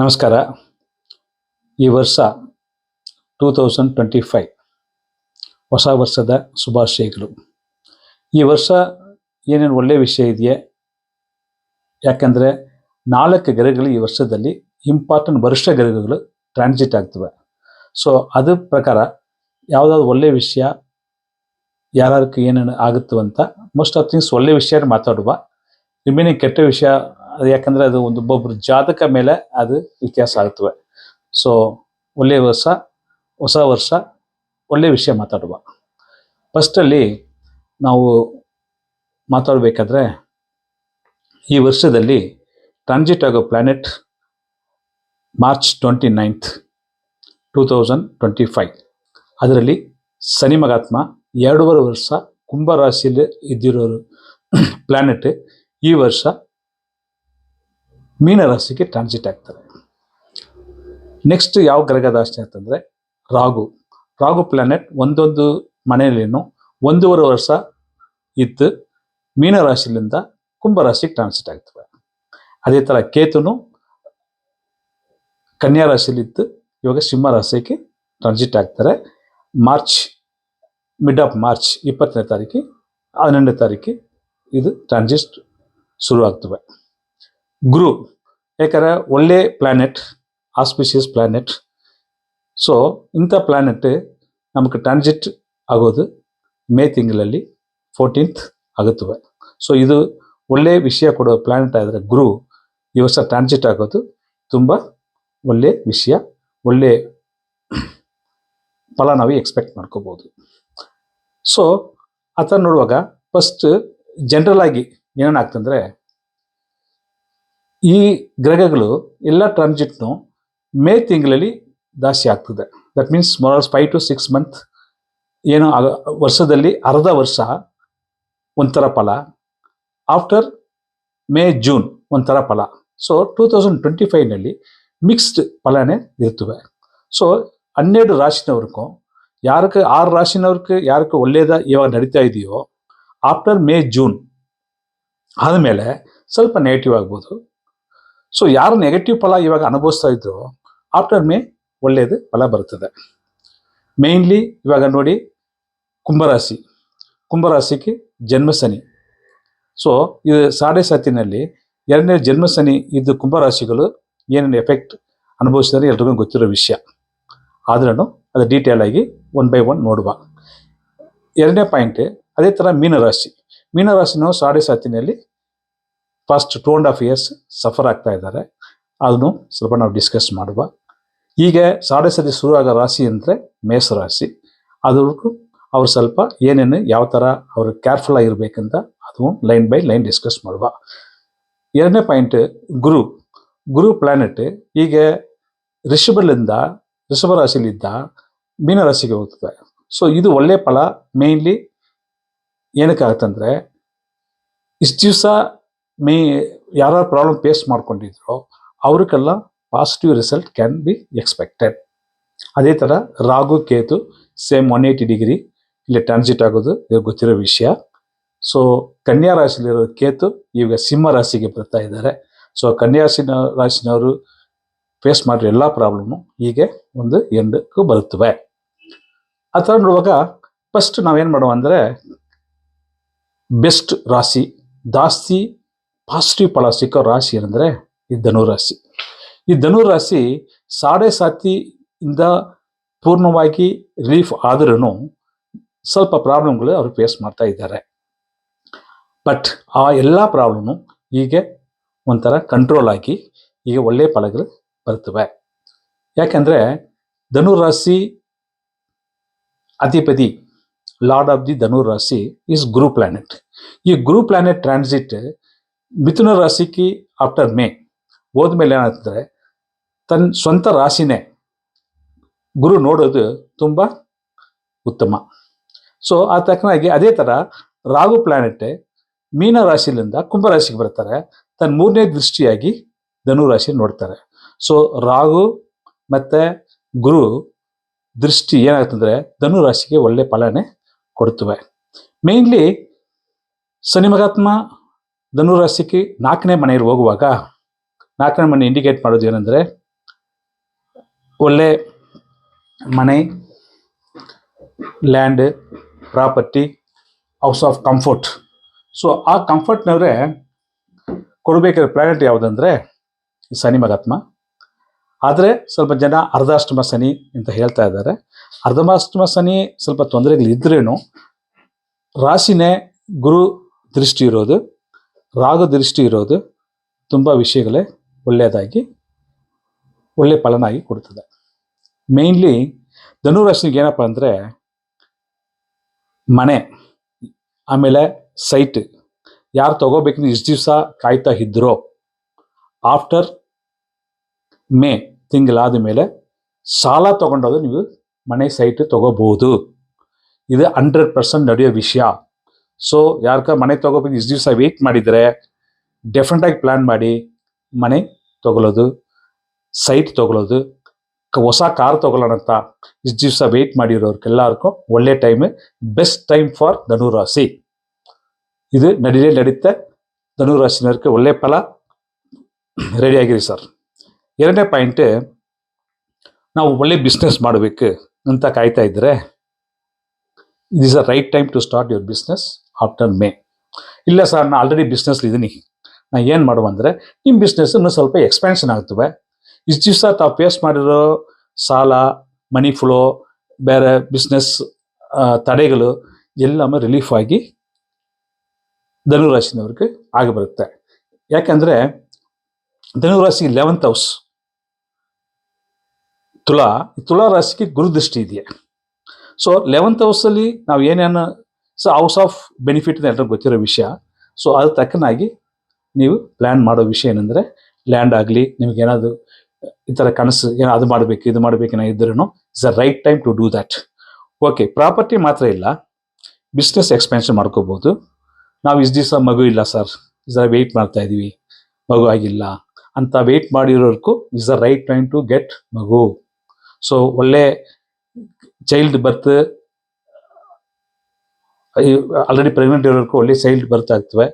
ನಮಸ್ಕಾರ. ಈ ವರ್ಷ ಟೂ ತೌಸಂಡ್ ಟ್ವೆಂಟಿ ಫೈವ್ ಹೊಸ ವರ್ಷದ ಶುಭಾಶಯಗಳು. ಈ ವರ್ಷ ಏನೇನು ಒಳ್ಳೆಯ ವಿಷಯ ಇದೆಯೇ? ಯಾಕಂದರೆ ನಾಲ್ಕು ಗ್ರಹಗಳು ಈ ವರ್ಷದಲ್ಲಿ ಇಂಪಾರ್ಟೆಂಟ್ ವರಿಷ್ಠ ಗ್ರಹಗಳು ಟ್ರಾನ್ಸಿಟ್ ಆಗ್ತವೆ. ಸೊ ಅದ್ರ ಪ್ರಕಾರ ಯಾವುದಾದ್ರು ಒಳ್ಳೆಯ ವಿಷಯ ಯಾರ್ಯಾರಕ್ಕೆ ಏನೇನು ಆಗುತ್ತೋ ಅಂತ ಮೋಸ್ಟ್ ಆಫ್ ಥಿಂಗ್ಸ್ ಒಳ್ಳೆಯ ವಿಷಯ ಮಾತಾಡುವ. ರಿಮೇನಿಂಗ್ ಕೆಟ್ಟ ವಿಷಯ ಅದು ಯಾಕಂದ್ರೆ ಅದು ಒಂದು ಒಬ್ಬೊಬ್ರು ಜಾತಕ ಮೇಲೆ ಅದು ವ್ಯತ್ಯಾಸ ಆಗ್ತವೆ. ಸೊ ಒಳ್ಳೆಯ ವರ್ಷ, ಹೊಸ ವರ್ಷ ಒಳ್ಳೆಯ ವಿಷಯ ಮಾತಾಡುವ. ಫಸ್ಟಲ್ಲಿ ನಾವು ಮಾತಾಡಬೇಕಾದ್ರೆ ಈ ವರ್ಷದಲ್ಲಿ ಟ್ರಾನ್ಸಿಟ್ ಆಗೋ planet March twenty ninth two thousand twenty five ಅದರಲ್ಲಿ ಶನಿ ಮಹಾತ್ಮ ಎರಡೂವರೆ ವರ್ಷ ಕುಂಭ ರಾಶಿಯಲ್ಲಿ ಇದ್ದಿರೋ ಪ್ಲಾನೆಟ್ ಈ ವರ್ಷ ಮೀನ ರಾಶಿಗೆ ಟ್ರಾನ್ಸಿಟ್ ಆಗ್ತಾರೆ ನೆಕ್ಸ್ಟ್ ಯಾವ ಗ್ರಹದ ರಾಶಿ ಅಂತಂದ್ರೆ ರಾಗು ರಾಗು ಪ್ಲಾನೆಟ್ ಒಂದೊಂದು ಮನೆಯಲ್ಲಿನೂ ಒಂದೂವರೆ ವರ್ಷ ಇದ್ದು ಮೀನ ರಾಶಿಲಿಂದ ಕುಂಭ ರಾಶಿಗೆ ಟ್ರಾನ್ಸಿಟ್ ಆಗ್ತವೆ ಅದೇ ಥರ ಕೇತುನು ಕನ್ಯಾ ರಾಶಿಯಲ್ಲಿದ್ದು ಇವಾಗ ಸಿಂಹ ರಾಶಿಗೆ ಟ್ರಾನ್ಸಿಟ್ ಆಗ್ತಾರೆ. ಮಾರ್ಚ್ ಮಿಡ್ ಆಫ್ ಮಾರ್ಚ್ ಇಪ್ಪತ್ತನೇ ತಾರೀಕು ಹನ್ನೊಂದನೇ ತಾರೀಕು ಇದು ಟ್ರಾನ್ಸಿಟ್ ಶುರು ಆಗ್ತವೆ ಗುರು. ಯಾಕಂದರೆ ಒಳ್ಳೆ ಪ್ಲಾನೆಟ್ ಆಸ್ಪಿಷಿಯಸ್ ಪ್ಲಾನೆಟ್ ಸೊ ಇಂಥ ಪ್ಲಾನೆಟ್ ನಮಗೆ ಟ್ರಾನ್ಸಿಟ್ ಆಗೋದು ಮೇ ತಿಂಗಳಲ್ಲಿ ಫೋರ್ಟೀನ್ತ್ ಆಗುತ್ತವೆ. ಸೊ ಇದು ಒಳ್ಳೆ ವಿಷಯ ಕೊಡೋ ಪ್ಲಾನೆಟ್ ಆದರೆ ಗುರು, ಈ ವರ್ಷ ಟ್ರಾನ್ಸಿಟ್ ಆಗೋದು ತುಂಬ ಒಳ್ಳೆ ವಿಷಯ, ಒಳ್ಳೆ ಫಲ ನಾವು ಎಕ್ಸ್ಪೆಕ್ಟ್ ಮಾಡ್ಕೋಬೋದು. ಸೊ ಆ ಥರ ನೋಡುವಾಗ ಫಸ್ಟ್ ಜನರಲ್ ಆಗಿ ಏನೇನಾಗ್ತಂದ್ರೆ ಈ ಗ್ರಹಗಳು ಎಲ್ಲ ಟ್ರಾನ್ಸಿಟ್ನು ಮೇ ತಿಂಗಳಲ್ಲಿ ದಾಸ್ತಿ ಆಗ್ತದೆ. That means morals five to six month ಏನು ವರ್ಷದಲ್ಲಿ ಅರ್ಧ ವರ್ಷ ಒಂಥರ ಫಲ. ಆಫ್ಟರ್ ಮೇ ಜೂನ್ ಒಂಥರ ಫಲ. ಸೊ ಟೂ ತೌಸಂಡ್ ಟ್ವೆಂಟಿ ಫೈವ್ನಲ್ಲಿ ಮಿಕ್ಸ್ಡ್ ಫಲನೇ ಇರ್ತವೆ. ಸೊ ಹನ್ನೆರಡು ರಾಶಿನವ್ರಿಗೂ, ಯಾರಕ್ಕೆ ಆರು ರಾಶಿನವ್ರಿಗೆ ಯಾರಕ್ಕೆ ಒಳ್ಳೇದ ಇವಾಗ ನಡೀತಾ ಇದೆಯೋ ಆಫ್ಟರ್ ಮೇ ಜೂನ್ ಆದಮೇಲೆ ಸ್ವಲ್ಪ ನೆಗೆಟಿವ್ ಆಗ್ಬೋದು. ಸೊ ಯಾರು ನೆಗೆಟಿವ್ ಫಲ ಇವಾಗ ಅನುಭವಿಸ್ತಾ ಇದ್ರು ಆಫ್ಟರ್ ಮೇ ಒಳ್ಳೆಯದು ಫಲ ಬರ್ತದೆ ಮೇಯ್ನ್ಲಿ ಇವಾಗ ನೋಡಿ ಕುಂಭರಾಶಿ. ಕುಂಭರಾಶಿಗೆ ಜನ್ಮಸನಿ ಸೊ ಇದು ಸಾಡೆ ಸಾತಿನಲ್ಲಿ ಎರಡನೇ ಜನ್ಮಸನಿ ಇದ್ದ ಕುಂಭರಾಶಿಗಳು ಏನೇನು ಎಫೆಕ್ಟ್ ಅನುಭವಿಸಿದರೆ ಎಲ್ರಿಗೂ ಗೊತ್ತಿರೋ ವಿಷಯ. ಆದ್ರೂ ಅದು ಡೀಟೇಲ್ ಆಗಿ ಒನ್ ಬೈ ಒನ್ ನೋಡುವ. ಎರಡನೇ ಪಾಯಿಂಟ್ ಅದೇ ಥರ ಮೀನರಾಶಿ. ಮೀನರಾಶಿನೂ ಸಾಡೆ ಸಾತಿನಲ್ಲಿ first two and half years suffer ಆಗ್ತಾ ಇದ್ದಾರೆ. ಅದನ್ನು ಸ್ವಲ್ಪ ನಾವು ಡಿಸ್ಕಸ್ ಮಾಡುವ. ಹೀಗೆ ಸಾಡೆ ಸರಿ ಶುರು ಆಗೋ ರಾಶಿ ಅಂದರೆ ಮೇಷ ರಾಶಿ. ಅದಕ್ಕೂ ಅವ್ರು ಸ್ವಲ್ಪ ಏನೇನು, ಯಾವ ಥರ ಅವರು ಕೇರ್ಫುಲ್ ಆಗಿರ್ಬೇಕಂತ ಅದು ಲೈನ್ ಬೈ ಲೈನ್ ಡಿಸ್ಕಸ್ ಮಾಡುವ. ಎರಡನೇ ಪಾಯಿಂಟ್ ಗುರು. ಗುರು ಪ್ಲಾನೆಟ್ ಹೀಗೆ ರಿಷಭಲಿಂದ, ರಿಷಭ ರಾಶಿಲಿದ್ದ ಮೀನರಾಶಿಗೆ ಹೋಗ್ತದೆ. ಸೊ ಇದು ಒಳ್ಳೆ ಫಲ. ಮೇಯ್ನ್ಲಿ ಏನಕ್ಕೆ ಆಗುತ್ತಂದ್ರೆ, ಇಷ್ಟು ದಿವಸ ಮೇ ಯಾರು ಪ್ರಾಬ್ಲಮ್ ಫೇಸ್ ಮಾಡ್ಕೊಂಡಿದ್ರು ಅವ್ರಿಗೆಲ್ಲ positive result can be expected ಅದೇ ಥರ Rahu Ketu same one eighty degree ಇಲ್ಲಿ ಟ್ರಾನ್ಸಿಟ್ ಆಗೋದು ಇದು ಗೊತ್ತಿರೋ ವಿಷಯ. ಸೊ ಕನ್ಯಾ ರಾಶಿಲಿರೋ ಕೇತು ಈಗ ಸಿಂಹ ರಾಶಿಗೆ ಬರ್ತಾ ಇದ್ದಾರೆ. ಸೊ ಕನ್ಯಾ ರಾಶಿನ ರಾಶಿನವರು ಫೇಸ್ ಮಾಡಿರೋ ಎಲ್ಲ ಪ್ರಾಬ್ಲಮ್ಮು ಹೀಗೆ ಒಂದು ಎಂಡಕ್ಕೂ ಬರುತ್ತವೆ. ಆ ಥರ ನೋಡುವಾಗ ಫಸ್ಟ್ ನಾವೇನು ಮಾಡುವ ಅಂದರೆ ಬೆಸ್ಟ್ ರಾಶಿ ಜಾಸ್ತಿ ಪಾಸಿಟಿವ್ ಫಲ ಸಿಕ್ಕೋ ರಾಶಿ ಅಂದರೆ ಈ ಧನುರಾಶಿ. ಈ ಧನುರಾಶಿ ಸಾಡೆ ಸಾತಿಯಿಂದ ಪೂರ್ಣವಾಗಿ ರಿಲೀಫ್ ಆದ್ರೂ ಸ್ವಲ್ಪ ಪ್ರಾಬ್ಲಮ್ಗಳು ಅವರು ಫೇಸ್ ಮಾಡ್ತಾ ಇದ್ದಾರೆ. ಬಟ್ ಆ ಎಲ್ಲ ಪ್ರಾಬ್ಲಮ್ಮು ಹೀಗೆ ಒಂಥರ ಕಂಟ್ರೋಲ್ ಆಗಿ ಈಗ ಒಳ್ಳೆಯ ಫಲಗಳು ಬರ್ತವೆ. ಯಾಕೆಂದರೆ ಧನುರಾಶಿ ಅಧಿಪತಿ ಲಾರ್ಡ್ ಆಫ್ ದಿ ಧನುರಾಶಿ ಇಸ್ ಗುರು ಪ್ಲಾನೆಟ್ ಈ ಗುರು ಪ್ಲಾನೆಟ್ ಟ್ರಾನ್ಸಿಟ್ ಮಿಥುನ ರಾಶಿಗೆ ಆಫ್ಟರ್ ಮೇ ಹೋದ್ಮೇಲೆ ಏನಾಗ್ತದೆ ತನ್ನ ಸ್ವಂತ ರಾಶಿನೇ ಗುರು ನೋಡೋದು ತುಂಬ ಉತ್ತಮ. ಸೊ ಆ ತಕ್ಕನಾಗಿ ಅದೇ ಥರ ರಾಹು ಪ್ಲಾನೆಟ್ ಮೀನ ರಾಶಿಲಿಂದ ಕುಂಭ ರಾಶಿಗೆ ಬರ್ತಾರೆ. ತನ್ನ ಮೂರನೇ ದೃಷ್ಟಿಯಾಗಿ ಧನು ರಾಶಿ ನೋಡ್ತಾರೆ. ಸೊ ರಾಹು ಮತ್ತು ಗುರು ದೃಷ್ಟಿ ಏನಾಗ್ತಂದ್ರೆ ಧನು ರಾಶಿಗೆ ಒಳ್ಳೆ ಫಲನೇ ಕೊಡ್ತವೆ. ಮೇನ್ಲಿ ಸನಿಮಗಾತ್ಮ ಧನುರಾಶಿಗೆ ನಾಲ್ಕನೇ ಮನೆಯಲ್ಲಿ ಹೋಗುವಾಗ ನಾಲ್ಕನೇ ಮನೆ ಇಂಡಿಕೇಟ್ ಮಾಡೋದು ಏನಂದರೆ ಒಳ್ಳೆ ಮನೆ land property house of comfort so ಆ ಕಂಫರ್ಟ್ನವರೇ ಕೊಡಬೇಕಾದ ಪ್ಲಾನೆಟ್ ಯಾವುದಂದ್ರೆ ಶನಿ ಮಹಾತ್ಮ. ಆದರೆ ಸ್ವಲ್ಪ ಜನ ಅರ್ಧಾಷ್ಟಮ ಶನಿ ಅಂತ ಹೇಳ್ತಾ ಇದ್ದಾರೆ. ಅರ್ಧಮಾಷ್ಟಮ ಶನಿ ಸ್ವಲ್ಪ ತೊಂದರೆಗಳಿದ್ರೇನು ರಾಶಿನೇ ಗುರು ದೃಷ್ಟಿ ಇರೋದು. ರಾಗು ದೃಷ್ಟಿ ಇರೋದು ತುಂಬ ವಿಷಯಗಳೇ ಒಳ್ಳೆಯದಾಗಿ ಒಳ್ಳೆಯ ಫಲನಾಗಿ ಕೊಡ್ತದೆ. ಮೇಯ್ನ್ಲಿ ಧನುರಾಶಿಗೆ ಏನಪ್ಪ ಅಂದರೆ ಮನೆ ಆಮೇಲೆ ಸೈಟ್ ಯಾರು ತಗೋಬೇಕಂದ್ರೆ ಇಷ್ಟು ದಿವಸ ಕಾಯ್ತಾ ಇದ್ರೋ ಆಫ್ಟರ್ ಮೇ ತಿಂಗಳಾದ ಮೇಲೆ ಸಾಲ ತಗೊಂಡೋದು ನೀವು ಮನೆ ಸೈಟ್ ತಗೋಬಹುದು ಇದು ಹಂಡ್ರೆಡ್ ಪರ್ಸೆಂಟ್ ನಡೆಯೋ ವಿಷಯ. ಸೊ ಯಾರ್ಕ ಮನೆ ತಗೋಬೇಕು ಇಷ್ಟು ದಿವಸ ವೆಯ್ಟ್ ಮಾಡಿದರೆ ಡೆಫಿನೆಟಾಗಿ ಪ್ಲ್ಯಾನ್ ಮಾಡಿ ಮನೆ ತಗೊಳ್ಳೋದು ಸೈಟ್ ತಗೊಳ್ಳೋದು ಕ- ಹೊಸ ಕಾರ್ ತಗೊಳ್ಳೋಣ ಅಂತ ಇಷ್ಟು ದಿವಸ ವೆಯ್ಟ್ ಮಾಡಿರೋರ್ಗೆಲ್ಲರಿಗೂ ಒಳ್ಳೆ ಟೈಮ್ ಬೆಸ್ಟ್ ಟೈಮ್ ಫಾರ್ ಧನುರಾಶಿ. ಇದು ನಡೀಲೇ ನಡೀತೆ ಧನುರಾಶಿನವ್ರಿಗೆ ಒಳ್ಳೆ ಫಲ ರೆಡಿಯಾಗಿರಿ ಸರ್ ಎರಡನೇ ಪಾಯಿಂಟ್ ನಾವು ಒಳ್ಳೆ ಬಿಸ್ನೆಸ್ ಮಾಡಬೇಕು ಅಂತ ಕಾಯ್ತಾ ಇದ್ದರೆ it is a right time to start your business after May ಇಲ್ಲ ಸರ್ ನಾನು ಆಲ್ರೆಡಿ ಬಿಸ್ನೆಸ್ ಇದ್ದೀನಿ ನಾ ಏನು ಮಾಡುವ ಅಂದರೆ ನಿಮ್ಮ ಬಿಸ್ನೆಸ್ ಇನ್ನೂ ಸ್ವಲ್ಪ ಎಕ್ಸ್ಪ್ಯಾನ್ಷನ್ ಆಗ್ತವೆ ಇಷ್ಟು ದಿವಸ ತಾವು ಫೇಸ್ ಮಾಡಿರೋ ಸಾಲ ಮನಿ ಫ್ಲೋ ಬೇರೆ ಬಿಸ್ನೆಸ್ ತಡೆಗಳು ಎಲ್ಲಮ್ಮ ರಿಲೀಫ್ ಆಗಿ ಧನುರಾಶಿನವ್ರಿಗೆ ಆಗಿ ಬರುತ್ತೆ. ಯಾಕೆಂದರೆ, ಧನುರಾಶಿ ಲೆವೆಂತ್ ಹೌಸ್ ತುಲಾ ತುಲಾ ರಾಶಿಗೆ ಗುರುದೃಷ್ಟಿ ಇದೆಯಾ. ಸೊ ಲೆವೆಂತ್ ಹೌಸಲ್ಲಿ ನಾವು ಏನೇನು ಸೊ ಹೌಸ್ ಆಫ್ ಬೆನಿಫಿಟ್ ಎಲ್ಲರಿಗೂ ಗೊತ್ತಿರೋ ವಿಷಯ. ಸೊ ಅದ್ರ ತಕ್ಕನಾಗಿ ನೀವು ಪ್ಲ್ಯಾನ್ ಮಾಡೋ ವಿಷಯ ಏನಂದರೆ ಲ್ಯಾಂಡ್ ಆಗಲಿ, ನಿಮ್ಗೆ ಏನಾದರೂ ಈ ಥರ ಕನಸು, ಏನೋ ಅದು ಮಾಡಬೇಕು, ಇದು ಮಾಡಬೇಕೇನೋ ಇದ್ರೂ is a right time to do that okay property ಮಾತ್ರ ಇಲ್ಲ. ಬಿಸ್ನೆಸ್ ಎಕ್ಸ್ಪೆನ್ಷನ್ ಮಾಡ್ಕೋಬೋದು. ನಾವು ಇಷ್ಟು ದಿವಸ ಮಗು ಇಲ್ಲ ಸರ್ ಇಸ್ ವೆಯ್ಟ್ ಮಾಡ್ತಾ ಇದ್ದೀವಿ ಮಗು ಆಗಿಲ್ಲ. ಅಂತ wait ಮಾಡಿರೋರ್ಗೂ is a right time to get ಮಗು. ಸೊ ಒಳ್ಳೆ ಚೈಲ್ಡ್ ಬರ್ತ್ ಆಲ್ರೆಡಿ ಪ್ರೆಗ್ನೆಂಟ್ ಇರೋರ್ಗೂ ಒಳ್ಳೆ ಸೈಲ್ಡ್ ಬರ್ತಾ ಆಗ್ತವೆ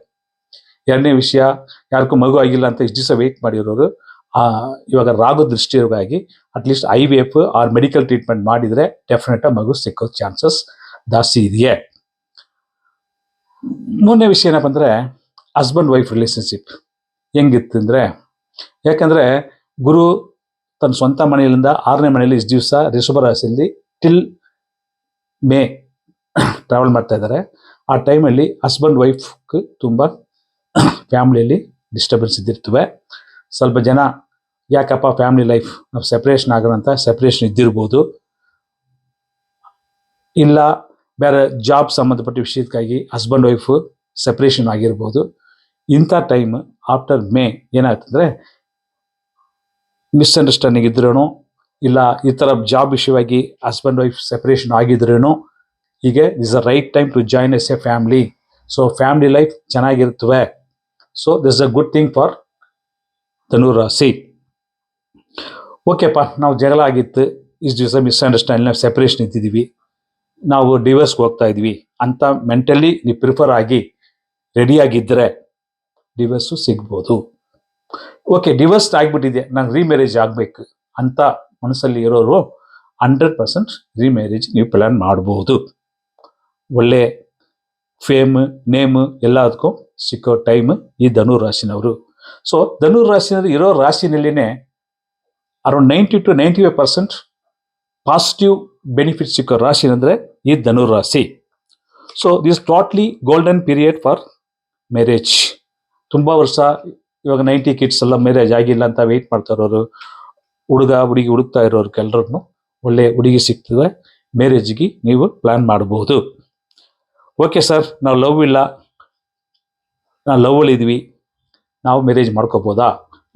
ಎರಡನೇ ವಿಷಯ, ಯಾರಿಗೂ ಮಗು ಆಗಿಲ್ಲ ಅಂತ ಇಷ್ಟು ದಿವಸ ವೆಯ್ಟ್ ಮಾಡಿರೋರು ಇವಾಗ ದೃಷ್ಟಿ ದೃಷ್ಟಿಯಾಗಿ at least I V F or medical treatment ಮಾಡಿದರೆ ಡೆಫಿನೆಟಾಗಿ ಮಗು ಸಿಕ್ಕೋ ಚಾನ್ಸಸ್ ಜಾಸ್ತಿ ಇದೆಯೇ. ಮೂರನೇ ವಿಷಯ ಏನಪ್ಪ ಅಂದರೆ ಹಸ್ಬೆಂಡ್ ವೈಫ್ ರಿಲೇಷನ್ಶಿಪ್ ಹೆಂಗಿತ್ತು ಅಂದರೆ, ಯಾಕಂದರೆ ಗುರು ತನ್ನ ಸ್ವಂತ ಮನೆಯಿಂದ ಆರನೇ ಮನೆಯಲ್ಲಿ ಇಷ್ಟು ದಿವಸ ರಿಷಭ ರಾಶಿಯಲ್ಲಿ ಟಿಲ್ ಮೇ ಟ್ರಾವೆಲ್ ಮಾಡ್ತಾ ಇದ್ದಾರೆ. ಆ ಟೈಮಲ್ಲಿ ಹಸ್ಬೆಂಡ್ ವೈಫ್ಗೆ ತುಂಬ ಫ್ಯಾಮ್ಲಿಯಲ್ಲಿ ಡಿಸ್ಟರ್ಬೆನ್ಸ್ ಇದ್ದಿರ್ತವೆ. ಸ್ವಲ್ಪ ಜನ, ಯಾಕಪ್ಪ ಫ್ಯಾಮಿಲಿ ಲೈಫ್ ನಾವು ಸೆಪ್ರೇಷನ್ ಆಗೋಣ ಅಂತ ಸೆಪ್ರೇಷನ್ ಇದ್ದಿರ್ಬೋದು. ಇಲ್ಲ, ಬೇರೆ ಜಾಬ್ ಸಂಬಂಧಪಟ್ಟ ವಿಷಯಕ್ಕಾಗಿ ಹಸ್ಬೆಂಡ್ ವೈಫ್ ಸೆಪ್ರೇಷನ್ ಆಗಿರ್ಬೋದು. ಇಂಥ ಟೈಮ್ ಆಫ್ಟರ್ ಮೇ ಏನಾಗ್ತಂದ್ರೆ ಮಿಸ್ಅಂಡರ್ಸ್ಟ್ಯಾಂಡಿಂಗ್ ಇದ್ರೂ ಇಲ್ಲ ಈ ಥರ ಜಾಬ್ ವಿಷಯವಾಗಿ ಹಸ್ಬೆಂಡ್ ವೈಫ್ ಸೆಪ್ರೇಷನ್ ಆಗಿದ್ರೂ ಹೀಗೆ is a right time to join as a family so family life ಚೆನ್ನಾಗಿರ್ತವೆ so this a good thing for ಧನುರಾಶಿ ಓಕೆಪ್ಪ ನಾವು ಜಗಳ ಆಗಿತ್ತು. ಇಷ್ಟು ದಿವಸ ಮಿಸ್ಅಂಡರ್ಸ್ಟ್ಯಾಂಡಿಂಗ್ ನಾವು ಸೆಪ್ರೇಷನ್ ಇದ್ದಿದ್ದೀವಿ ನಾವು ಡಿವೋರ್ಸ್ಗೆ ಹೋಗ್ತಾ ಇದ್ವಿ ಅಂತ ಮೆಂಟಲಿ ನೀವು ಪ್ರಿಫರ್ ಆಗಿ ರೆಡಿಯಾಗಿದ್ದರೆ ಡಿವೋರ್ಸು ಸಿಗ್ಬೋದು. ಓಕೆ ಡಿವೋರ್ಸ್ ಆಗಿಬಿಟ್ಟಿದೆ. ನಂಗೆ ರೀಮ್ಯಾರೇಜ್ ಆಗಬೇಕು ಅಂತ ಮನಸ್ಸಲ್ಲಿ ಇರೋರು ಹಂಡ್ರೆಡ್ ಪರ್ಸೆಂಟ್ ರೀಮ್ಯಾರೇಜ್ ನೀವು ಪ್ಲ್ಯಾನ್ ಮಾಡ್ಬೋದು. ಒಳ್ಳೆ ಫೇಮ್ ನೇಮ್ ಎಲ್ಲದಕ್ಕೂ ಸಿಕ್ಕೋ ಟೈಮ್ ಈ ಧನು ರಾಶಿನವರು. ಸೊ ಧನು ರಾಶಿನವರು ಇರೋ ರಾಶಿನಲ್ಲಿನೇ around ninety two ninety five percent positive benefit ಸಿಕ್ಕೋ ರಾಶಿ ಅಂದರೆ ಈ ಧನು ರಾಶಿ. So this totally golden period for marriage ತುಂಬ ವರ್ಷ ಇವಾಗ ನೈಂಟಿ ಕಿಡ್ಸ್ ಎಲ್ಲ ಮ್ಯಾರೇಜ್ ಆಗಿಲ್ಲ ಅಂತ ವೆಯ್ಟ್ ಮಾಡ್ತಾ ಇರೋರು, ಹುಡುಗ, ಹುಡುಗಿ ಹುಡುಕ್ತಾ ಇರೋರು ಇರೋರ್ಗೆಲ್ರೂ ಒಳ್ಳೆ ಹುಡುಗಿ ಸಿಗ್ತದೆ ಮ್ಯಾರೇಜ್ಗೆ ನೀವು ಪ್ಲ್ಯಾನ್ ಮಾಡಬಹುದು ಓಕೆ ಸರ್ ನಾವು ಲವ್ ಇಲ್ಲ. ನಾವು ಲವ್ ಇದ್ವಿ. ನಾವು ಮ್ಯಾರೇಜ್ ಮಾಡ್ಕೋಬೋದಾ?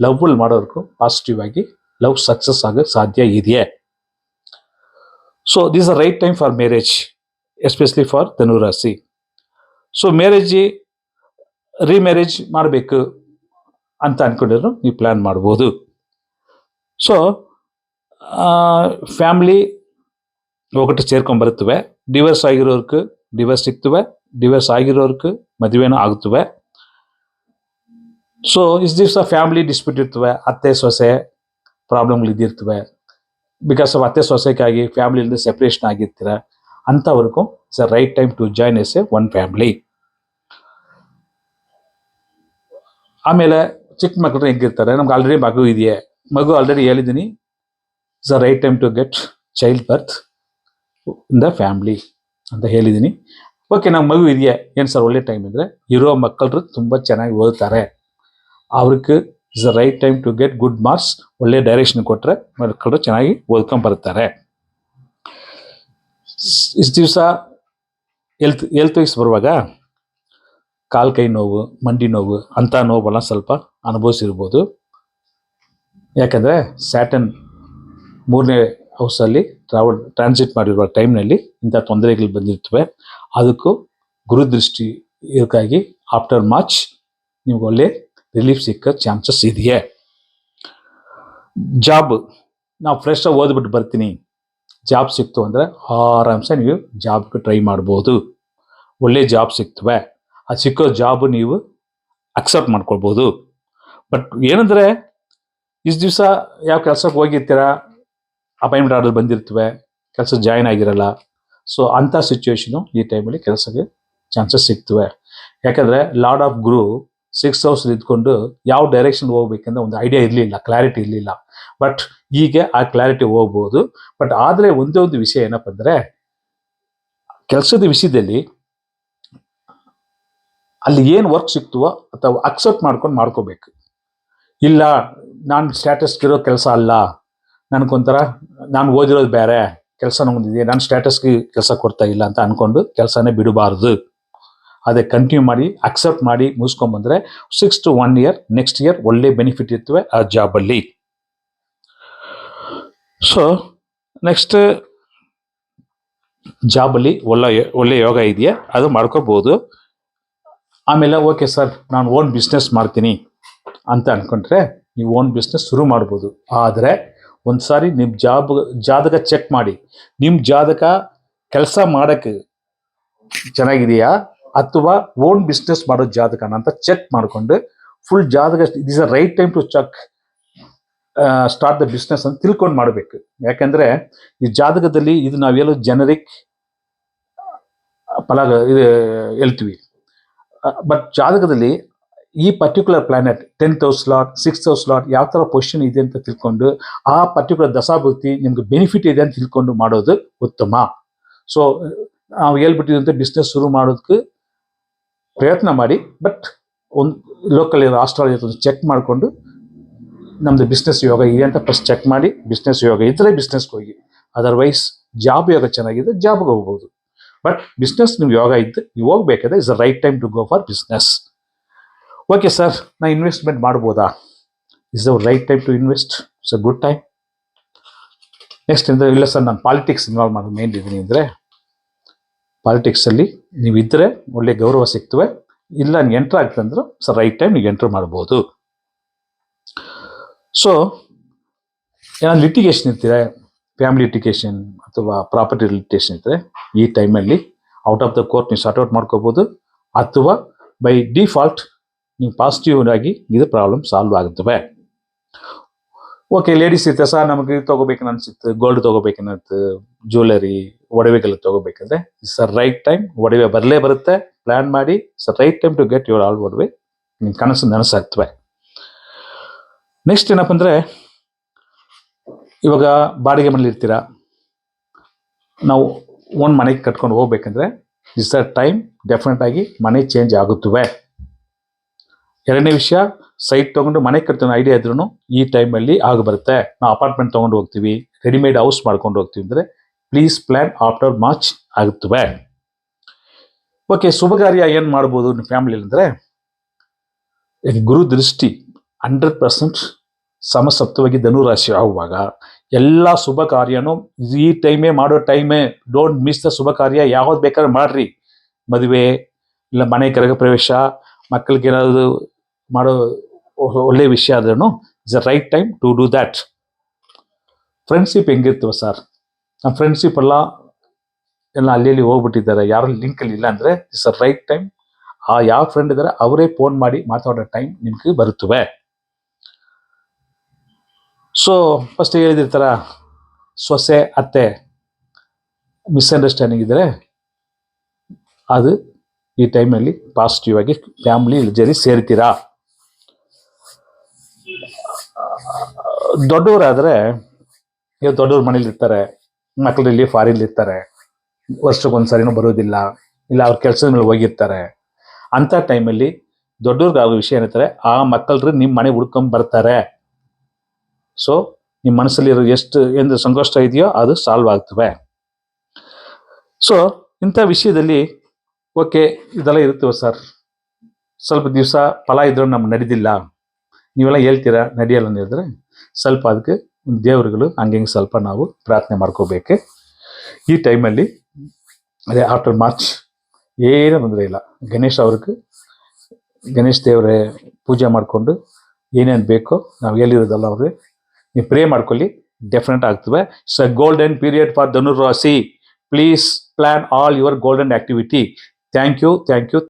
ಲವ್ ಮಾಡೋದಕ್ಕೂ ಪಾಸಿಟಿವ್ ಆಗಿ ಲವ್ ಸಕ್ಸಸ್ ಆಗೋಕ್ಕೆ ಸಾಧ್ಯ ಇದೆಯೇ? So this a right time for marriage especially for ಧನುರಾಶಿ. So marriage remarriage ಮಾಡಬೇಕು ಅಂತ ಅಂದ್ಕೊಂಡಿದ್ರು ನೀವು ಪ್ಲ್ಯಾನ್ ಮಾಡ್ಬೋದು. ಸೊ ಫ್ಯಾಮ್ಲಿ ಒಗ್ಗಟ್ಟು ಸೇರ್ಕೊಂಡ್ಬರುತ್ತವೆ ಡಿವರ್ಸ್ ಆಗಿರೋರ್ಗೆ ಡಿವೋರ್ಸ್ ಸಿಗ್ತವೆ ಡಿವೋರ್ಸ್ ಆಗಿರೋರ್ಗೆ ಮದುವೆನೂ ಆಗುತ್ತವೆ ಸೊ ಇಷ್ಟು ದಿವಸ ಫ್ಯಾಮಿಲಿ ಡಿಸ್ಪ್ಯೂಟ್ ಇರ್ತವೆ ಅತ್ತೆ ಸೊಸೆ ಪ್ರಾಬ್ಲಮ್ಗಳು ಇದ್ದಿರ್ತವೆ ಬಿಕಾಸ್ ಆಫ್ ಅತ್ತೆ ಸೊಸೈಕಾಗಿ ಫ್ಯಾಮಿಲಿಯಿಂದ ಸೆಪ್ರೇಷನ್ ಆಗಿರ್ತೀರ ಅಂಥವ್ರಿಗೂ it's a right time to join as a one family ಆಮೇಲೆ ಚಿಕ್ಕ ಮಕ್ಕಳು ಹೆಂಗಿರ್ತಾರೆ ನಮ್ಗೆ ಆಲ್ರೆಡಿ ಮಗು ಇದೆಯೇ ಮಗು ಆಲ್ರೆಡಿ ಹೇಳಿದ್ದೀನಿ it's a right time to get child birth in the family ಅಂತ ಹೇಳಿದ್ದೀನಿ ಓಕೆ ನಮ್ಮ ಮಗು ಇದೆಯಾ? ಏನು ಸರ್ ಒಳ್ಳೆ ಟೈಮ್ ಇದ್ದರೆ ಇರೋ ಮಕ್ಕಳು ತುಂಬ ಚೆನ್ನಾಗಿ ಓದ್ತಾರೆ. ಅವ್ರಿಗೆ is the right time to get good marks ಒಳ್ಳೆ ಡೈರೆಕ್ಷನ್ ಕೊಟ್ಟರೆ ಮಕ್ಕಳು ಚೆನ್ನಾಗಿ ಓದ್ಕೊಂಬರ್ತಾರೆ ಇಷ್ಟು ದಿವಸ ಎಲ್ತ್ ಎಲ್ತ್ ವಯಸ್ಸು ಬರುವಾಗ ಕಾಲು, ಕೈ ನೋವು, ಮಂಡಿ ನೋವು, ಅಂಥ ನೋವೆಲ್ಲ ಸ್ವಲ್ಪ ಅನುಭವಿಸಿರ್ಬೋದು. ಯಾಕಂದರೆ ಸ್ಯಾಟನ್ ಮೂರನೇ ಹೌಸಲ್ಲಿ ಟ್ರಾವೆಲ್ ಟ್ರಾನ್ಸಿಟ್ ಮಾಡಿರುವ ಟೈಮ್ನಲ್ಲಿ ಇಂಥ ತೊಂದರೆಗಳು ಬಂದಿರ್ತವೆ. ಅದಕ್ಕೂ ಗುರುದೃಷ್ಟಿ ಇದಕ್ಕಾಗಿ ಆಫ್ಟರ್ ಮಾರ್ಚ್ ನಿಮ್ಗೆ ಒಳ್ಳೆ ರಿಲೀಫ್ ಸಿಕ್ಕ ಚಾನ್ಸಸ್ ಇದೆಯೇ. ಜಾಬ್ ನಾವು ಫ್ರೆಶ್ ಆಗಿ ಓದ್ಬಿಟ್ಟು ಬರ್ತೀನಿ. ಜಾಬ್ ಸಿಕ್ತು ಅಂದರೆ ಆರಾಮ್ಸೆ ನೀವು ಜಾಬ್ಗೆ ಟ್ರೈ ಮಾಡ್ಬೋದು. ಒಳ್ಳೆ ಜಾಬ್ ಸಿಗ್ತವೆ ಆ ಸಿಕ್ಕೋ ಜಾಬ್ ನೀವು ಅಕ್ಸೆಪ್ಟ್ ಮಾಡ್ಕೊಳ್ಬೋದು. ಬಟ್ ಏನಂದರೆ, ಇಷ್ಟು ದಿವಸ ಯಾವ ಕೆಲಸಕ್ಕೆ ಹೋಗಿರ್ತೀರ? ಅಪಾಯಿಂಟ್ಮೆಂಟ್ ಆರ್ಡರ್ ಬಂದಿರ್ತವೆ, ಕೆಲಸ ಜಾಯ್ನ್ ಆಗಿರಲ್ಲ. ಸೊ ಅಂಥ ಸಿಚುವೇಶನು ಈ ಟೈಮಲ್ಲಿ ಕೆಲಸಕ್ಕೆ ಚಾನ್ಸಸ್ ಸಿಗ್ತವೆ. ಯಾಕಂದರೆ lord of Guru six house ಇದ್ಕೊಂಡು ಯಾವ ಡೈರೆಕ್ಷನ್ ಹೋಗ್ಬೇಕಂದ್ರೆ ಒಂದು ಐಡಿಯಾ ಇರಲಿಲ್ಲ ಕ್ಲಾರಿಟಿ ಇರಲಿಲ್ಲ. ಬಟ್ ಈಗ ಆ ಕ್ಲಾರಿಟಿ ಹೋಗ್ಬೋದು. ಬಟ್ ಆದರೆ ಒಂದೇ ಒಂದು ವಿಷಯ ಏನಪ್ಪ ಅಂದರೆ, ಕೆಲಸದ ವಿಷಯದಲ್ಲಿ ಅಲ್ಲಿ ಏನು ವರ್ಕ್ ಸಿಕ್ತವೋ ಅಥವಾ ಅಕ್ಸೆಪ್ಟ್ ಮಾಡ್ಕೊಂಡು ಮಾಡ್ಕೋಬೇಕು. ಇಲ್ಲ, ನಾನು ಸ್ಟ್ಯಾಟಸ್ಗಿರೋ ಕೆಲಸ ಅಲ್ಲ. ನನಗೊಂಥರ, ನಾನು ಓದಿರೋದು ಬೇರೆ, ಕೆಲಸ ನಮ್ದಿದೆ, ನಾನು ಸ್ಟೇಟಸ್ಗೆ ಕೆಲಸ ಕೊಡ್ತಾ ಇಲ್ಲ ಅಂತ ಅಂದ್ಕೊಂಡು ಕೆಲಸನೇ ಬಿಡಬಾರ್ದು. ಅದೇ ಕಂಟಿನ್ಯೂ ಮಾಡಿ ಅಕ್ಸೆಪ್ಟ್ ಮಾಡಿ ಮುಗಿಸ್ಕೊಂಬಂದ್ರೆ six to one year next year ಒಳ್ಳೆ ಬೆನಿಫಿಟ್ ಇರ್ತವೆ ಆ ಜಾಬಲ್ಲಿ ಸೊ ನೆಕ್ಸ್ಟ್ ಜಾಬಲ್ಲಿ ಒಳ್ಳೆ ಒಳ್ಳೆ ಯೋಗ ಇದೆಯಾ? ಅದು ಮಾಡ್ಕೋಬೋದು. ಆಮೇಲೆ ಓಕೆ ಸರ್ ನಾನು ಓನ್ ಬಿಸ್ನೆಸ್ ಮಾಡ್ತೀನಿ ಅಂತ ಅಂದ್ಕೊಂಡ್ರೆ ನೀವು ಓನ್ ಬಿಸ್ನೆಸ್ ಶುರು ಮಾಡ್ಬೋದು. ಆದರೆ ಒಂದು ಸಾರಿ ನಿಮ್ಮ ಜಾಬ್, ಜಾತಕ ಚೆಕ್ ಮಾಡಿ. ನಿಮ್ಮ ಜಾತಕ ಕೆಲಸ ಮಾಡೋಕ್ಕೆ ಚೆನ್ನಾಗಿದೆಯಾ? ಅಥವಾ ಓನ್ ಬಿಸ್ನೆಸ್ ಮಾಡೋ ಜಾತಕನ ಅಂತ ಚೆಕ್ ಮಾಡಿಕೊಂಡು ಫುಲ್ ಜಾತಕ it is a right time to check start the business ಅಂತ ತಿಳ್ಕೊಂಡು ಮಾಡಬೇಕು. ಯಾಕೆಂದರೆ ಈ ಜಾತಕದಲ್ಲಿ ಇದು ನಾವೆಲ್ಲ ಜನರಿಕ್ ಫಲ, ಇದು, ಹೇಳ್ತೀವಿ. ಬಟ್ ಜಾತಕದಲ್ಲಿ ಈ particular planet tenth house slot six house slot ಯಾವ ಥರ ಪೊಸಿಷನ್ ಇದೆ ಅಂತ ತಿಳ್ಕೊಂಡು ಆ ಪರ್ಟಿಕ್ಯುಲರ್ ದಶಾಭಕ್ತಿ ನಿಮ್ಗೆ ಬೆನಿಫಿಟ್ ಇದೆ ಅಂತ ತಿಳ್ಕೊಂಡು ಮಾಡೋದು ಉತ್ತಮ. ಸೊ ನಾವು ಹೇಳ್ಬಿಟ್ಟಿದಂತೆ ಬಿಸ್ನೆಸ್ ಶುರು ಮಾಡೋದಕ್ಕೆ ಪ್ರಯತ್ನ ಮಾಡಿ ಬಟ್ ಒಂದು ಲೋಕಲ್ ಇರೋ ಆಸ್ಟ್ರಾಲಜಿ ಚೆಕ್ ಮಾಡಿಕೊಂಡು ನಮ್ಮದು ಬಿಸ್ನೆಸ್ ಯೋಗ ಇದೆ ಅಂತ ಫಸ್ಟ್ ಚೆಕ್ ಮಾಡಿ ಬಿಸ್ನೆಸ್ ಯೋಗ ಇದ್ದರೆ ಬಿಸ್ನೆಸ್ಗೆ ಹೋಗಿ. ಅದರ್ವೈಸ್ ಜಾಬ್ ಯೋಗ ಚೆನ್ನಾಗಿದೆ ಜಾಬ್ಗೆ ಹೋಗ್ಬೋದು. ಬಟ್ ಬಿಸ್ನೆಸ್ ನಿಮ್ಗೆ ಯೋಗ ಇದ್ದು ನೀವು ಹೋಗ್ಬೇಕಾದ್ರೆ is the right time to go for business okay sir ನಾ ಇನ್ವೆಸ್ಟ್ಮೆಂಟ್ ಮಾಡ್ಬೋದಾ? Is the right time to invest it's a good time next ಅಂದರೆ, ಇಲ್ಲ ಸರ್ ನಾನು ಪಾಲಿಟಿಕ್ಸ್ ಇನ್ವಾಲ್ವ್ ಮಾಡೋದು ಮೇನ್ ಇದ್ದೀನಿ ಅಂದರೆ ಪಾಲಿಟಿಕ್ಸಲ್ಲಿ ನೀವು ಇದ್ದರೆ ಒಳ್ಳೆ ಗೌರವ ಸಿಗ್ತವೆ, ಇಲ್ಲ ನೀವು ಎಂಟ್ರ್ ಆಗ್ತಂದ್ರೆ ಸರ್ ರೈಟ್ ಟೈಮ್ ನೀವು ಎಂಟ್ರ್ ಮಾಡ್ಬೋದು. ಸೊ ಏನಾದ್ರು ಲಿಟಿಗೇಷನ್ ಇರ್ತೀರಾ? ಫ್ಯಾಮಿಲಿ ಲಿಟಿಗೇಷನ್ ಅಥವಾ ಪ್ರಾಪರ್ಟಿ ಲಿಟಿಗೇಷನ್ ಇದ್ದರೆ ಈ ಟೈಮಲ್ಲಿ ಔಟ್ ಆಫ್ ದ ಕೋರ್ಟ್ ನೀವು ಸಾರ್ಟ್ ಔಟ್ ಮಾಡ್ಕೋಬೋದು, ಅಥವಾ ಬೈ ಡಿಫಾಲ್ಟ್ ನೀವು ಪಾಸಿಟಿವ್ ಆಗಿ ಇದು ಪ್ರಾಬ್ಲಮ್ ಸಾಲ್ವ್ ಆಗುತ್ತವೆ. ಓಕೆ ಲೇಡೀಸ್ ಇರ್ತಾರೆ ಸರ್ ನಮಗೆ ಇದು ತೊಗೋಬೇಕನ್ನ ಅನ್ಸುತ್ತೆ ಗೋಲ್ಡ್ ತೊಗೋಬೇಕನ್ನತ್ತೆ ಜ್ಯುವೆಲರಿ ಒಡವೆಗಳು ತೊಗೋಬೇಕಂದ್ರೆ ಸರ್ ರೈಟ್ ಟೈಮ್ ಒಡವೆ ಬರಲೇ ಬರುತ್ತೆ ಪ್ಲ್ಯಾನ್ ಮಾಡಿ sir right time to get your all ಒಡವೆ ನಿಮ್ಮ ಕನಸು ನನಸಾಗ್ತವೆ. ನೆಕ್ಸ್ಟ್ ಏನಪ್ಪ ಅಂದರೆ, ಇವಾಗ ಬಾಡಿಗೆ ಮನೇಲಿ ಇರ್ತೀರಾ? ನಾವು ಒಂದು ಮನೆಗೆ ಕಟ್ಕೊಂಡು ಹೋಗ್ಬೇಕಂದ್ರೆ ಇಸ್ ಅ ಟೈಮ್ ಡೆಫಿನೆಟ್ ಆಗಿ ಮನೆ ಚೇಂಜ್ ಆಗುತ್ತವೆ. ಎರಡನೇ ವಿಷಯ ಸೈಟ್ ತೊಗೊಂಡು ಮನೆ ಕಟ್ತೀವಿ ಐಡಿಯಾ ಇದ್ರೂ ಈ ಟೈಮಲ್ಲಿ ಆಗ ಬರುತ್ತೆ ನಾವು ಅಪಾರ್ಟ್ಮೆಂಟ್ ತೊಗೊಂಡು ಹೋಗ್ತೀವಿ ರೆಡಿಮೇಡ್ ಹೌಸ್ ಮಾಡ್ಕೊಂಡು ಹೋಗ್ತೀವಿ ಅಂದರೆ ಪ್ಲೀಸ್ ಪ್ಲ್ಯಾನ್ ಆಫ್ಟರ್ ಮಾರ್ಚ್ ಆಗುತ್ತವೆ. ಓಕೆ ಶುಭ ಕಾರ್ಯ ಏನು ಮಾಡ್ಬೋದು ನಿಮ್ಮ ಫ್ಯಾಮಿಲಿ ಅಂದರೆ ಗುರು ದೃಷ್ಟಿ ಹಂಡ್ರೆಡ್ ಪರ್ಸೆಂಟ್ ಸಮಸಪ್ತವಾಗಿ ಧನುರಾಶಿ ಆಗುವಾಗ ಎಲ್ಲ ಶುಭ ಕಾರ್ಯನೂ ಈ ಟೈಮೇ ಮಾಡೋ ಟೈಮೇ ಡೋಂಟ್ ಮಿಸ್ ದ ಶುಭ ಕಾರ್ಯ, ಯಾವ್ದು ಬೇಕಾದ್ರೆ ಮಾಡ್ರಿ. ಮದುವೆ, ಇಲ್ಲ ಮನೆ ಕರಗ ಪ್ರವೇಶ, ಮಕ್ಕಳಿಗೆ ಏನಾದ್ರು ಮಾಡೋ ಒಳ್ಳೆಯ ಒಳ್ಳೆ ವಿಷಯ ಆದ್ರೂ is a right time to do that. Friendship ಹೆಂಗಿರ್ತವೆ sir? ನಮ್ಮ ಫ್ರೆಂಡ್ಶಿಪ್ ಎಲ್ಲ ಎಲ್ಲ ಅಲ್ಲಿ ಹೋಗ್ಬಿಟ್ಟಿದ್ದಾರೆ. ಯಾರು ಲಿಂಕಲ್ಲಿ ಇಲ್ಲ ಅಂದರೆ, ಇಸ್ ಅ ರೈಟ್ ಟೈಮ್, ಆ ಯಾವ ಫ್ರೆಂಡ್ ಇದ್ದಾರೆ ಅವರೇ ಫೋನ್ ಮಾಡಿ ಮಾತಾಡೋ ಟೈಮ್ ನಿಮಗೆ ಬರುತ್ತವೆ. ಸೊ, ಫಸ್ಟ್ ಹೇಳಿದಿರ್ತಾರ, ಸೊಸೆ, ಅತ್ತೆ, ಮಿಸ್ಅಂಡರ್ಸ್ಟ್ಯಾಂಡಿಂಗ್ ಇದ್ದರೆ ಅದು ಈ ಟೈಮಲ್ಲಿ ಪಾಸಿಟಿವ್ ಆಗಿ ಫ್ಯಾಮಿಲಿ ಜರಿ ಸೇರ್ತೀರಾ? ದೊಡ್ಡವರಾದರೆ ಈಗ ದೊಡ್ಡವ್ರ ಮನೇಲಿ ಇರ್ತಾರೆ ಮಕ್ಕಳು ಇಲ್ಲಿ ಫಾರಿನ್ ಇರ್ತಾರೆ ವರ್ಷಕ್ಕೊಂದ್ಸರಿನೂ ಬರೋದಿಲ್ಲ, ಇಲ್ಲ ಅವ್ರ ಕೆಲಸದ ಮೇಲೆ ಹೋಗಿರ್ತಾರೆ. ಅಂಥ ಟೈಮಲ್ಲಿ ದೊಡ್ಡವ್ರಿಗೆ ಆಗೋ ವಿಷಯ ಏನಂತಾರೆ, ಆ ಮಕ್ಕಳ್ರು ನಿಮ್ಮ ಮನೆ ಹುಡ್ಕೊಂಡ್ ಬರ್ತಾರೆ. ಸೊ ನಿಮ್ಮ ಮನಸ್ಸಲ್ಲಿರೋ ಎಷ್ಟು ಏನು ಸಂಕಷ್ಟ ಇದೆಯೋ ಅದು ಸಾಲ್ವ್ ಆಗ್ತವೆ. ಸೊ ಇಂಥ ವಿಷಯದಲ್ಲಿ ಓಕೆ, ಇದೆಲ್ಲ ಇರುತ್ತವೆ ಸರ್. ಸ್ವಲ್ಪ ದಿವಸ ಫಲ ಇದ್ರೂ ನಮ್ಗೆ ನಡೆದಿಲ್ಲ. ನೀವೆಲ್ಲ ಹೇಳ್ತೀರಾ? ನಡೆಯಲ್ಲ ಹೇಳಿದ್ರೆ? ಸ್ವಲ್ಪ ಅದಕ್ಕೆ ದೇವರುಗಳು ಹಂಗೆ ಸ್ವಲ್ಪ ನಾವು ಪ್ರಾರ್ಥನೆ ಮಾಡ್ಕೋಬೇಕು. ಈ ಟೈಮಲ್ಲಿ ಅದೇ ಆಫ್ಟರ್ ಮಾರ್ಚ್ ಏನೂ ತೊಂದರೆ ಇಲ್ಲ. ಗಣೇಶ್ ಅವ್ರಿಗೆ ಗಣೇಶ್ ದೇವರೇ ಪೂಜೆ ಮಾಡಿಕೊಂಡು ಏನೇನು ಬೇಕೋ ನಾವು ಹೇಳಿರೋದಲ್ಲ ಅವ್ರಿಗೆ ನೀವು ಪ್ರೇ ಮಾಡ್ಕೊಳ್ಳಿ. ಡೆಫಿನೆಟ್ ಆಗ್ತವೆ ಸ golden period for Dhanurashi please plan all your golden activity thank you thank you